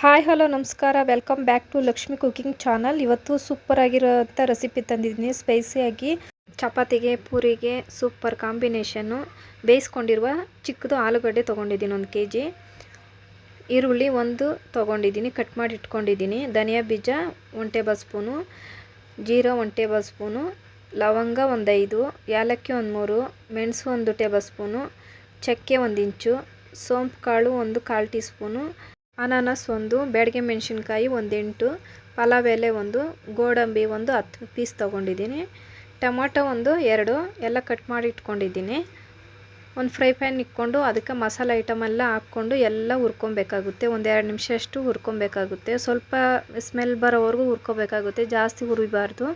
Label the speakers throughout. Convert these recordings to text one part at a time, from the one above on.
Speaker 1: Hi, hello, ನಮಸ್ಕಾರ. Welcome back to Lakshmi cooking channel ಇವತ್ತು super ಆಗಿರೋಂಥ ರೆಸಿಪಿ ತಂದಿದ್ದೀನಿ. ಸ್ಪೈಸಿಯಾಗಿ ಚಪಾತಿಗೆ, ಪೂರಿಗೆ ಸೂಪರ್ ಕಾಂಬಿನೇಷನ್ನು ಬೇಯಿಸ್ಕೊಂಡಿರುವ ಚಿಕ್ಕದು ಆಲೂಗಡ್ಡೆ ತೊಗೊಂಡಿದ್ದೀನಿ ಒಂದು ಕೆ ಜಿ ಈರುಳ್ಳಿ ಒಂದು ತೊಗೊಂಡಿದ್ದೀನಿ ಕಟ್ ಮಾಡಿ ಇಟ್ಕೊಂಡಿದ್ದೀನಿ. ಧನಿಯಾ ಬೀಜ ಒನ್ ಟೇಬಲ್ ಸ್ಪೂನು ಜೀರಾ ಒನ್ ಟೇಬಲ್ ಸ್ಪೂನು ಲವಂಗ ಒಂದು ಐದು, ಏಲಕ್ಕಿ ಒಂದು ಮೂರು, ಮೆಣಸು ಒಂದು ಟೇಬಲ್ ಸ್ಪೂನು ಚಕ್ಕೆ ಒಂದು ಇಂಚು, ಸೋಂಪು ಕಾಳು ಒಂದು ಕಾಲು ಟೀ ಸ್ಪೂನು ಅನಾನಸ್ ಒಂದು ಬೇಡಿಗೆ ಮೆಣಸಿನ್ಕಾಯಿ ಒಂದೆಂಟು ಪಲಾವ್ ಎಲೆ ಒಂದು, ಗೋಡಂಬಿ ಒಂದು ಹತ್ತು ಪೀಸ್ ತೊಗೊಂಡಿದ್ದೀನಿ. ಟೊಮೊಟೊ ಒಂದು ಎರಡು, ಎಲ್ಲ ಕಟ್ ಮಾಡಿ ಇಟ್ಕೊಂಡಿದ್ದೀನಿ. ಒಂದು ಫ್ರೈ ಪ್ಯಾನ್ ಇಟ್ಕೊಂಡು ಅದಕ್ಕೆ ಮಸಾಲೆ ಐಟಮೆಲ್ಲ ಹಾಕ್ಕೊಂಡು ಎಲ್ಲ ಹುರ್ಕೊಬೇಕಾಗುತ್ತೆ. ಒಂದು ಎರಡು ನಿಮಿಷ ಅಷ್ಟು ಹುರ್ಕೊಬೇಕಾಗುತ್ತೆ. ಸ್ವಲ್ಪ ಸ್ಮೆಲ್ ಬರೋವರೆಗೂ ಹುರ್ಕೊಬೇಕಾಗುತ್ತೆ. ಜಾಸ್ತಿ ಹುರಿಬಾರ್ದು.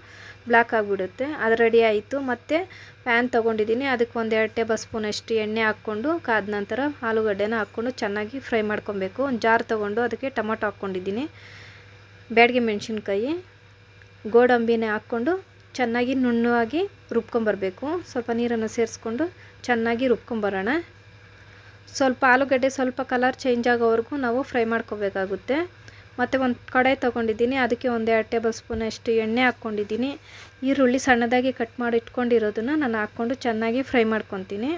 Speaker 1: ಬ್ಲ್ಯಾಕ್ ಆಗಿಬಿಡುತ್ತೆ. ಅದು ರೆಡಿ ಆಯಿತು. ಮತ್ತು ಪ್ಯಾನ್ ತೊಗೊಂಡಿದ್ದೀನಿ. ಅದಕ್ಕೆ ಒಂದು ಎರಡು ಟೇಬಲ್ ಸ್ಪೂನ್ ಅಷ್ಟು ಎಣ್ಣೆ ಹಾಕ್ಕೊಂಡು ಕಾದ ನಂತರ ಆಲೂಗಡ್ಡೆನ ಹಾಕ್ಕೊಂಡು ಚೆನ್ನಾಗಿ ಫ್ರೈ ಮಾಡ್ಕೊಬೇಕು. ಒಂದು ಜಾರ್ ತೊಗೊಂಡು ಅದಕ್ಕೆ ಟೊಮೊಟೊ ಹಾಕ್ಕೊಂಡಿದ್ದೀನಿ. ಬ್ಯಾಡ್ಗೆ ಮೆಣಸಿನ್ಕಾಯಿ. ಗೋಡಂಬಿನೇ ಹಾಕ್ಕೊಂಡು ಚೆನ್ನಾಗಿ ನುಣ್ಣವಾಗಿ ರುಬ್ಕೊಂಬರ್ಬೇಕು. ಸ್ವಲ್ಪ ನೀರನ್ನು ಸೇರಿಸ್ಕೊಂಡು ಚೆನ್ನಾಗಿ ರುಬ್ಕೊಂಬರೋಣ. ಸ್ವಲ್ಪ ಆಲೂಗಡ್ಡೆ ಸ್ವಲ್ಪ ಕಲರ್ ಚೇಂಜ್ ಆಗೋವರೆಗೂ ನಾವು ಫ್ರೈ ಮಾಡ್ಕೋಬೇಕಾಗುತ್ತೆ. ಮತ್ತು ಒಂದು ಕಡಾಯಿ ತೊಗೊಂಡಿದ್ದೀನಿ, ಅದಕ್ಕೆ ಒಂದು ಎರಡು ಟೇಬಲ್ ಸ್ಪೂನ್ ಅಷ್ಟು ಎಣ್ಣೆ ಹಾಕ್ಕೊಂಡಿದ್ದೀನಿ. ಈರುಳ್ಳಿ ಸಣ್ಣದಾಗಿ ಕಟ್ ಮಾಡಿ ಇಟ್ಕೊಂಡಿರೋದನ್ನು ನಾನು ಹಾಕ್ಕೊಂಡು ಚೆನ್ನಾಗಿ ಫ್ರೈ ಮಾಡ್ಕೊತೀನಿ.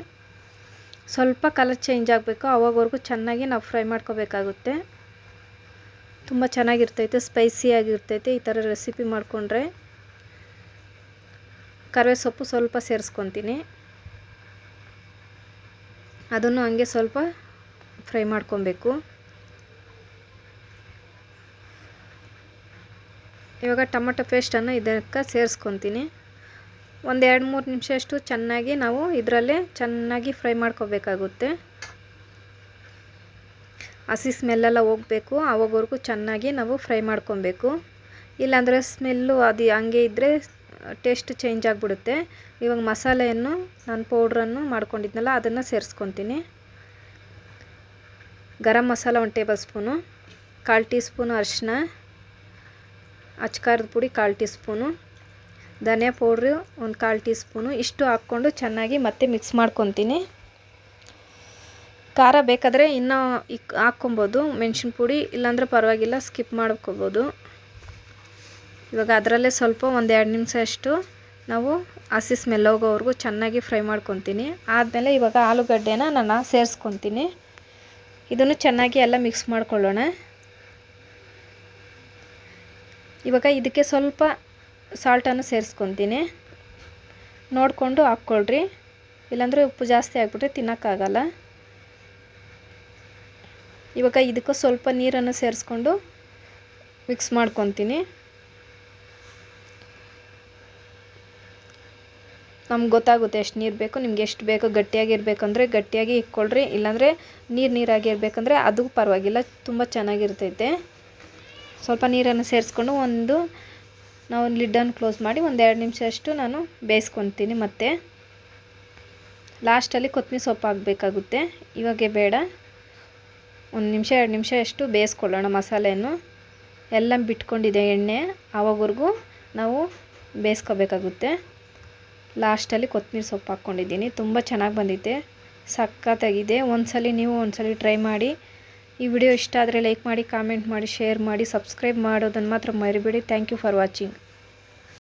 Speaker 1: ಸ್ವಲ್ಪ ಕಲರ್ ಚೇಂಜ್ ಆಗಬೇಕು ಅವಾಗವರೆಗೂ ಚೆನ್ನಾಗಿ ನಾವು ಫ್ರೈ ಮಾಡ್ಕೋಬೇಕಾಗುತ್ತೆ. ತುಂಬ ಚೆನ್ನಾಗಿರ್ತೈತೆ ಸ್ಪೈಸಿಯಾಗಿರ್ತೈತೆ ಈ ಥರ ರೆಸಿಪಿ ಮಾಡಿಕೊಂಡ್ರೆ. ಕರಿವೆ ಸೊಪ್ಪು ಸ್ವಲ್ಪ ಸೇರಿಸ್ಕೊತೀನಿ. ಅದನ್ನು ಹಂಗೆ ಸ್ವಲ್ಪ ಫ್ರೈ ಮಾಡ್ಕೊಬೇಕು. ಇವಾಗ ಟೊಮಟೊ ಪೇಸ್ಟನ್ನು ಇದಕ್ಕೆ ಸೇರಿಸ್ಕೊತೀನಿ. ಒಂದು ಎರಡು ಮೂರು ನಿಮಿಷ ಅಷ್ಟು ಚೆನ್ನಾಗಿ ನಾವು ಇದರಲ್ಲೇ ಚೆನ್ನಾಗಿ ಫ್ರೈ ಮಾಡ್ಕೋಬೇಕಾಗುತ್ತೆ. ಹಸಿ ಸ್ಮೆಲ್ಲೆಲ್ಲ ಹೋಗಬೇಕು. ಆವಾಗವರೆಗೂ ಚೆನ್ನಾಗಿ ನಾವು ಫ್ರೈ ಮಾಡ್ಕೊಬೇಕು. ಇಲ್ಲಾಂದರೆ ಸ್ಮೆಲ್ಲು ಅದು ಹಂಗೆ ಇದ್ದರೆ ಟೇಸ್ಟ್ ಚೇಂಜ್ ಆಗಿಬಿಡುತ್ತೆ. ಇವಾಗ ಮಸಾಲೆಯನ್ನು, ನಾನು ಪೌಡ್ರನ್ನು ಮಾಡ್ಕೊಂಡಿದ್ನಲ್ಲ, ಅದನ್ನು ಸೇರಿಸ್ಕೊತೀನಿ. ಗರಂ ಮಸಾಲ ಒಂದು ಟೇಬಲ್ ಸ್ಪೂನು, ಕಾಲು ಟೀ ಸ್ಪೂನು ಅರಿಶಿನ ಅಚ್ಕಾರದ ಪುಡಿ ಕಾಲು ಟೀ ಸ್ಪೂನು, ಧನಿಯಾ ಪೌಡ್ರು ಒಂದು ಕಾಲು ಟೀ ಸ್ಪೂನು, ಇಷ್ಟು ಹಾಕ್ಕೊಂಡು ಚೆನ್ನಾಗಿ ಮತ್ತೆ ಮಿಕ್ಸ್ ಮಾಡ್ಕೊತೀನಿ. ಖಾರ ಬೇಕಾದರೆ ಇನ್ನೂ ಇಕ್ ಹಾಕ್ಕೊಬೋದು, ಮೆಣಸಿನ ಪುಡಿ, ಇಲ್ಲಾಂದರೆ ಪರವಾಗಿಲ್ಲ, ಸ್ಕಿಪ್ ಮಾಡ್ಕೋಬೋದು. ಇವಾಗ ಅದರಲ್ಲೇ ಸ್ವಲ್ಪ ಒಂದು ಎರಡು ನಿಮಿಷ ಅಷ್ಟು ನಾವು ಹಸಿ ಸ್ಮೆಲ್ ಹೋಗೋವರೆಗೂ ಚೆನ್ನಾಗಿ ಫ್ರೈ ಮಾಡ್ಕೊತೀನಿ. ಆದಮೇಲೆ ಇವಾಗ ಆಲೂಗಡ್ಡೆನ ನಾನು ಸೇರಿಸ್ಕೊತೀನಿ. ಇದನ್ನು ಚೆನ್ನಾಗಿ ಎಲ್ಲ ಮಿಕ್ಸ್ ಮಾಡ್ಕೊಳ್ಳೋಣ. ಇವಾಗ ಇದಕ್ಕೆ ಸ್ವಲ್ಪ ಸಾಲ್ಟನ್ನು ಸೇರಿಸ್ಕೊತೀನಿ. ನೋಡಿಕೊಂಡು ಹಾಕ್ಕೊಳ್ರಿ. ಇಲ್ಲಾಂದರೆ ಉಪ್ಪು ಜಾಸ್ತಿ ಆಗಿಬಿಟ್ರೆ ತಿನ್ನೋಕ್ಕಾಗಲ್ಲ. ಇವಾಗ ಇದಕ್ಕೂ ಸ್ವಲ್ಪ ನೀರನ್ನು ಸೇರಿಸ್ಕೊಂಡು ಮಿಕ್ಸ್ ಮಾಡ್ಕೊತೀನಿ. ನಮ್ಗೆ ಗೊತ್ತಾಗುತ್ತೆ ಎಷ್ಟು ನೀರು ಬೇಕು, ನಿಮ್ಗೆ ಎಷ್ಟು ಬೇಕು ಗಟ್ಟಿಯಾಗಿರ್ಬೇಕಂದ್ರೆ ಗಟ್ಟಿಯಾಗಿ ಇಕ್ಕೊಳ್ರಿ, ಇಲ್ಲಾಂದರೆ ನೀರು ನೀರಾಗಿರ್ಬೇಕಂದ್ರೆ ಅದು ಪರವಾಗಿಲ್ಲ, ತುಂಬ ಚೆನ್ನಾಗಿರ್ತೈತೆ. ಸ್ವಲ್ಪ ನೀರನ್ನು ಸೇರಿಸ್ಕೊಂಡು ಒಂದು, ನಾವು ಲಿಡ್ಡನ್ನು ಕ್ಲೋಸ್ ಮಾಡಿ ಒಂದು ಎರಡು ನಿಮಿಷ ಅಷ್ಟು ನಾನು ಬೇಯಿಸ್ಕೊತೀನಿ ಮತ್ತೆ. ಲಾಸ್ಟಲ್ಲಿ ಕೊತ್ತಂಬರಿ ಸೊಪ್ಪು ಹಾಕಬೇಕಾಗುತ್ತೆ, ಇವಾಗೆ ಬೇಡ. ಒಂದು ನಿಮಿಷ, ಎರಡು ನಿಮಿಷ ಅಷ್ಟು ಬೇಯಿಸ್ಕೊಳ್ಳೋಣ ಮಸಾಲೆಯನ್ನು. ಎಲ್ಲ ಬಿಟ್ಕೊಂಡಿದೆ ಎಣ್ಣೆ, ಆವಾಗವರೆಗೂ ನಾವು ಬೇಯಿಸ್ಕೋಬೇಕಾಗುತ್ತೆ. ಲಾಸ್ಟಲ್ಲಿ ಕೊತ್ತಂಬರಿ ಸೊಪ್ಪು ಹಾಕ್ಕೊಂಡಿದ್ದೀನಿ. ತುಂಬ ಚೆನ್ನಾಗಿ ಬಂದಿದೆ ಸಖತ್ತಾಗಿದೆ. ಒಂದ್ಸಲಿ ನೀವು ಒಂದ್ಸಲಿ ಟ್ರೈ ಮಾಡಿ. ಈ ವಿಡಿಯೋ ಇಷ್ಟ ಆದರೆ ಲೈಕ್ ಮಾಡಿ, ಕಾಮೆಂಟ್ ಮಾಡಿ, ಶೇರ್ ಮಾಡಿ, ಸಬ್ಸ್ಕ್ರೈಬ್ ಮಾಡೋದನ್ನು ಮಾತ್ರ ಮರಿಬೇಡಿ. Thank you for watching.